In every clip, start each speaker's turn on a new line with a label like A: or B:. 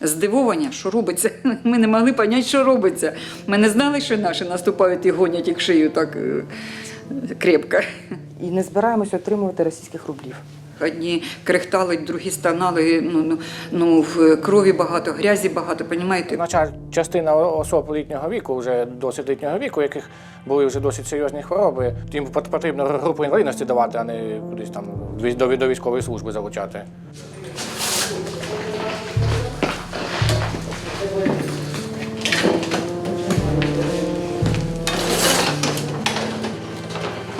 A: здивування, що робиться. Ми не могли поняти, що робиться. Ми не знали, що наші наступають і гонять їх шию так е, крепко.
B: І не збираємося отримувати російських рублів.
A: Одні крехтали, другі стонали, ну, ну, ну, в крові багато, грязі багато, понімаєте?
C: Значна частина особ літнього віку, вже досить літнього віку, яких були вже досить серйозні хвороби, їм пот- потрібно групу інвалідності давати, а не кудись там до військової служби залучати.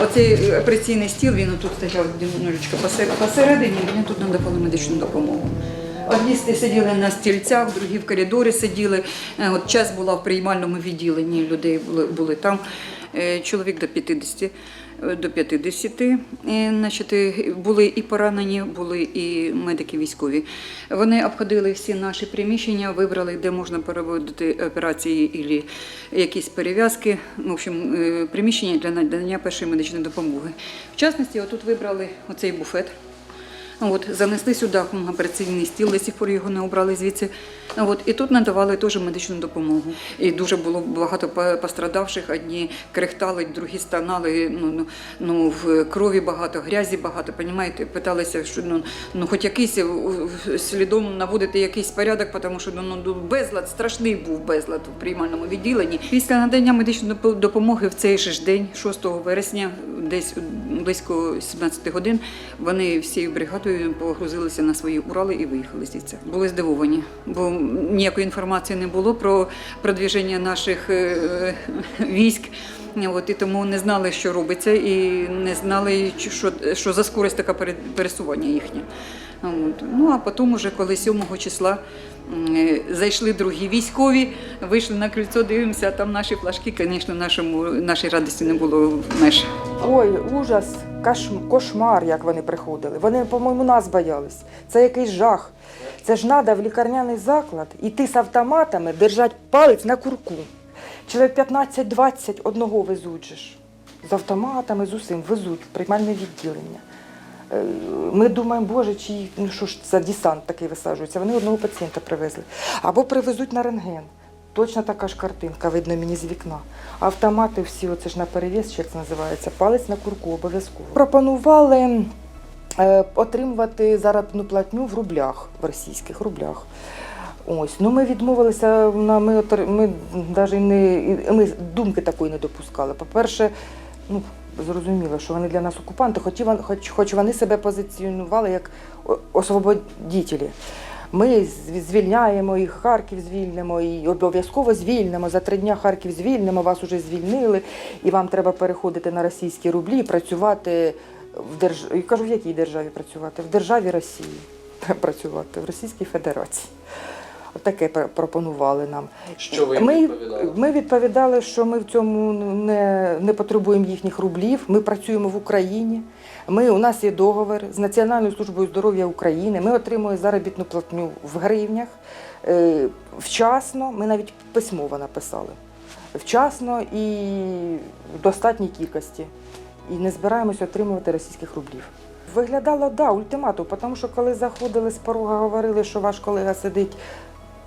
A: Оцей операційний стіл, він тут стояв немножечко посередині, мені тут надавали медичну допомогу. Одні сиділи на стільцях, другі в коридорі сиділи. Е, От час була в приймальному відділенні, людей були, були там. Е, Чоловік до 50, е, до 50. Значить, е, були і поранені, були і медики військові. Вони обходили всі наші приміщення, вибрали, де можна проводити операції або якісь перев'язки. В общем, е, приміщення для надання першої медичної допомоги. В частності, отут вибрали оцей буфет. От, занесли сюди операційний стіл, до сих пор його не обрали звідси. От, і тут надавали теж медичну допомогу. І дуже було багато пострадавших. Одні крехтали, другі стонали. Ну, ну, ну, в крові багато, грязі багато. Понімаєте? Питалися, що ну, ну хоч якийсь е, слідом наводити якийсь порядок, тому що ну, ну, безлад, страшний був безлад в приймальному відділенні. Після надання медичної допомоги в цей же ж день, 6 вересня, десь близько 17 годин, вони всією бригадою погрузилися на свої Урали і виїхали звідси. Були здивовані, бо ніякої інформації не було про продвіження наших е, військ. От, і тому не знали, що робиться, і не знали, що, що за скорость така пересування їхнє. Ну а потім, уже коли 7 числа е, зайшли другі військові, вийшли на крильцо, дивимося, а там наші флажки, звісно, нашому, нашій радості не було меж.
B: Ой, ужас, кошмар, як вони приходили. Вони, по-моєму, нас боялись. Це якийсь жах. Це ж треба в лікарняний заклад іти з автоматами, держати палець на курку. Чоловік 15-20 одного везуть ж. З автоматами, з усім везуть в приймальне відділення. Е, Ми думаємо, боже, чи ну що ж за десант такий висаджується. Вони одного пацієнта привезли. Або привезуть на рентген. Точно така ж картинка, видно мені з вікна. Автомати всі, оце ж на перевіз, як це називається, палець на курку обов'язково. Пропонували е, отримувати заробітну платню в рублях, в російських рублях. Ось, ну ми відмовилися, ми, ми навіть не ми думки такої не допускали. По-перше, ну зрозуміло, що вони для нас окупанти, хоч, хоч, хоч вони себе позиціонували як освободітелі. Ми звільняємо їх, Харків звільнимо і обов'язково звільнимо. За три дня Харків звільнимо, вас уже звільнили, і вам треба переходити на російські рублі працювати в державі. Кажу, в якій державі працювати? В державі Росії працювати, в Російській Федерації. Таке пропонували нам.
D: Що ви
B: ми,
D: відповідали?
B: ми відповідали, що ми в цьому не, не потребуємо їхніх рублів. Ми працюємо в Україні. Ми, у нас є договір з Національною службою здоров'я України. Ми отримуємо заробітну платню в гривнях. Е, вчасно, ми навіть письмово написали. Вчасно і в достатній кількості. І не збираємося отримувати російських рублів. Виглядало, да, ультиматум, тому що коли заходили з порога, говорили, що ваш колега сидить.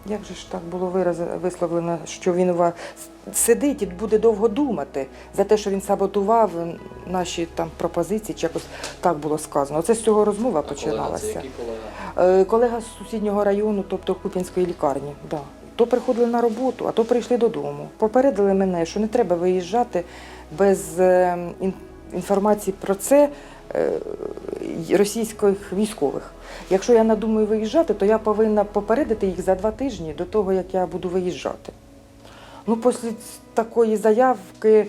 B: Як же ж так було виразено, висловлено, що він у вас сидить і буде довго думати за те, що він саботував наші там пропозиції, чи якось так було сказано. Оце з цього розмова
D: А колега це
B: починалася.
D: який колега?
B: Е, Колега з сусіднього району, тобто Куп'янської лікарні, да. то приходили на роботу, а то прийшли додому. Попередили мене, що не треба виїжджати без е, інформації про це російських військових. Якщо я надумаю виїжджати, то я повинна попередити їх за два тижні до того, як я буду виїжджати. Ну, після такої заявки е,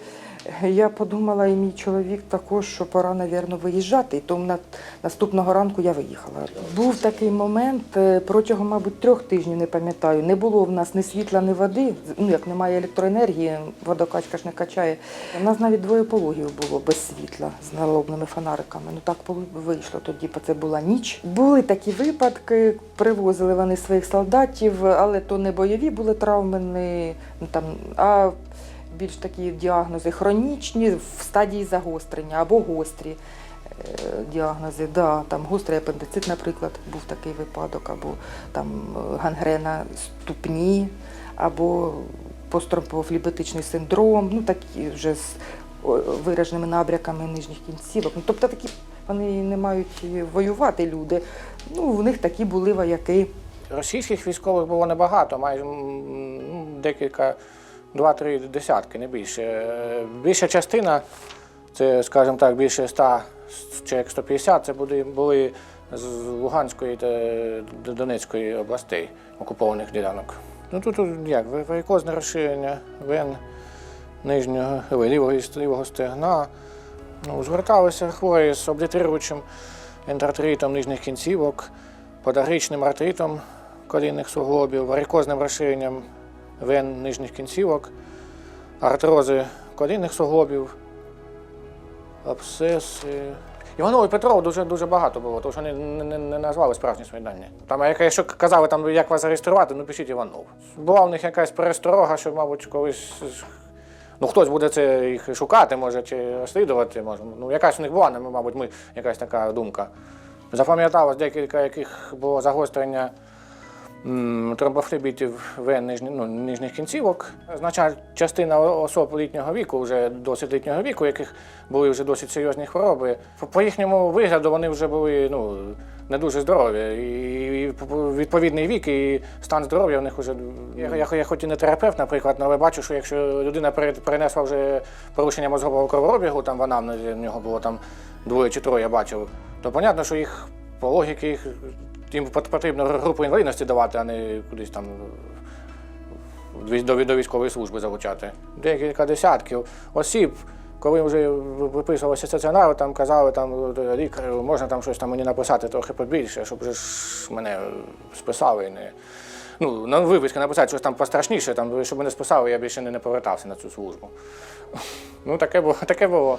B: я подумала, і мій чоловік також, що пора, мабуть, виїжджати. І тому на, наступного ранку я виїхала. Був такий момент е, протягом, мабуть, трьох тижнів, не пам'ятаю. Не було в нас ні світла, ні води. Ну, як немає електроенергії, водокачка ж не качає. У нас навіть двоє пологів було без світла з налобними фонариками. Ну так вийшло тоді, бо це була ніч. Були такі випадки, привозили вони своїх солдатів, але то не бойові були травми, не ну, там, а більш такі діагнози хронічні в стадії загострення або гострі. діагнози. Да, там гострий апендицит, наприклад, був такий випадок, або там е, гангрена ступні, або постромбофлібетичний синдром, ну такі вже з вираженими набряками нижніх кінцівок. Ну, тобто такі вони не мають воювати люди. Ну, в них такі були вояки.
C: Російських військових було небагато, майже декілька, два-три десятки, не більше. Е, Більша частина, це, скажімо так, більше ста чи 150, це були, були з Луганської та Донецької областей, окупованих ділянок. Ну тут як, варикозне розширення вен нижнього лівого, лівого стегна. Ну, зверталися хворі з облітеруючим ендоартритом нижніх кінцівок, подагричним артритом колінних суглобів, варикозним розширенням вен нижніх кінцівок, артрози колінних суглобів, абсцеси. Іванов і Петров дуже дуже багато було, тому що вони не, не, не назвали справжні свої дані. Там, а як- якщо казали, там, як вас зареєструвати, ну пишіть Іванов. Була в них якась пересторога, що, мабуть, колись ну, хтось буде це їх шукати, може, чи розслідувати. Може. Ну, якась у них була, ну, мабуть, ми, якась така думка. Запам'яталось декілька, яких було загострення тромбофлебітів вен нижні, ну, нижніх кінцівок. Значна частина особ літнього віку, вже досить літнього віку, яких були вже досить серйозні хвороби. По- їхньому вигляду вони вже були ну, не дуже здорові. І, відповідний вік, і стан здоров'я в них вже. Я, я, я хоч і не терапевт, наприклад, але бачу, що якщо людина пере- перенесла вже порушення мозгового кровообігу, там в анамнезі в нього було там двоє чи троє я бачив, то понятно, що їх по логіки їх їм потрібно групу інвалідності давати, а не кудись там до, військової служби залучати. Декілька десятків осіб, коли вже виписувалося стаціонар, там казали там лікарю, можна там щось там мені написати трохи побільше, щоб вже ж мене списали. Не... Ну, на виписки написати щось там пострашніше, там, щоб мене списали, я більше не повертався на цю службу. Ну, таке було. Таке було.